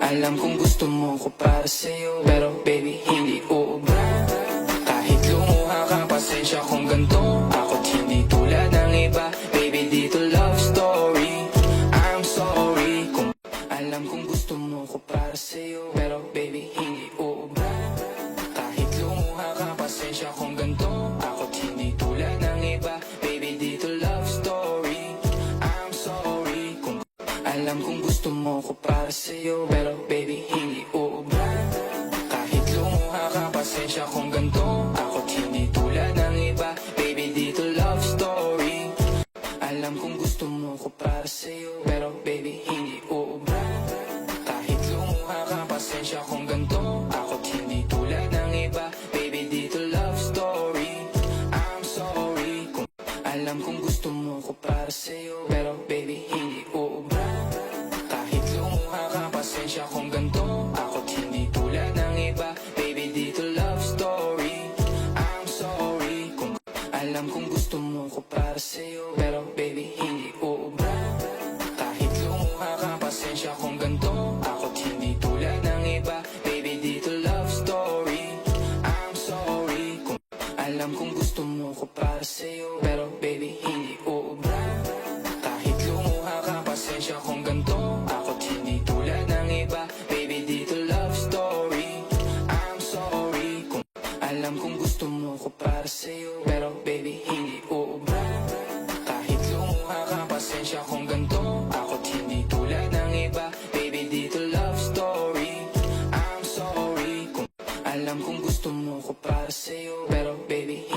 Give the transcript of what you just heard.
Alam kong gusto mo ko para sa'yo Pero baby, hindi uubra. Kahit lumuha ka, pasensya kung ganito. Ako't hindi tulad ng iba Baby, dito love story. I'm sorry kung alam kong gusto mo ko para sa'yo Pero baby, hindi uubra. Kahit lumuha ka, pasensya kung ganito alam kong gusto mo ko para sa'yo Pero baby, hindi uubra. Kahit lumuha ka, pasensya kung ganito. Ako't hindi tulad ng iba Baby, dito love story. Alam kong gusto mo ko para sa'yo Pero baby, hindi uubra. Kahit lumuha ka, pasensya kung ganito. Ako't hindi tulad ng iba Baby, dito love story. I'm sorry kung alam kong gusto mo ko para sa'yo Pero baby, hindi sa'yo. Pero baby, hindi uubra Kahit lumuha ka, pasensya kung ganto Ako't hindi tulad ng iba. Baby, dito love story. I'm sorry kung Alam kong gusto mo ko para sa'yo. Pero baby, hindi uubra Kahit lumuha ka, pasensya kung ganto Gusto mo ko para sa'yo Pero baby, hindi uubra. Kahit lumuha ka, pasensya kung ganto Ako't hindi tulad ng iba Baby, dito love story. I'm sorry Kung alam kong gusto mo ko para sa'yo Pero baby,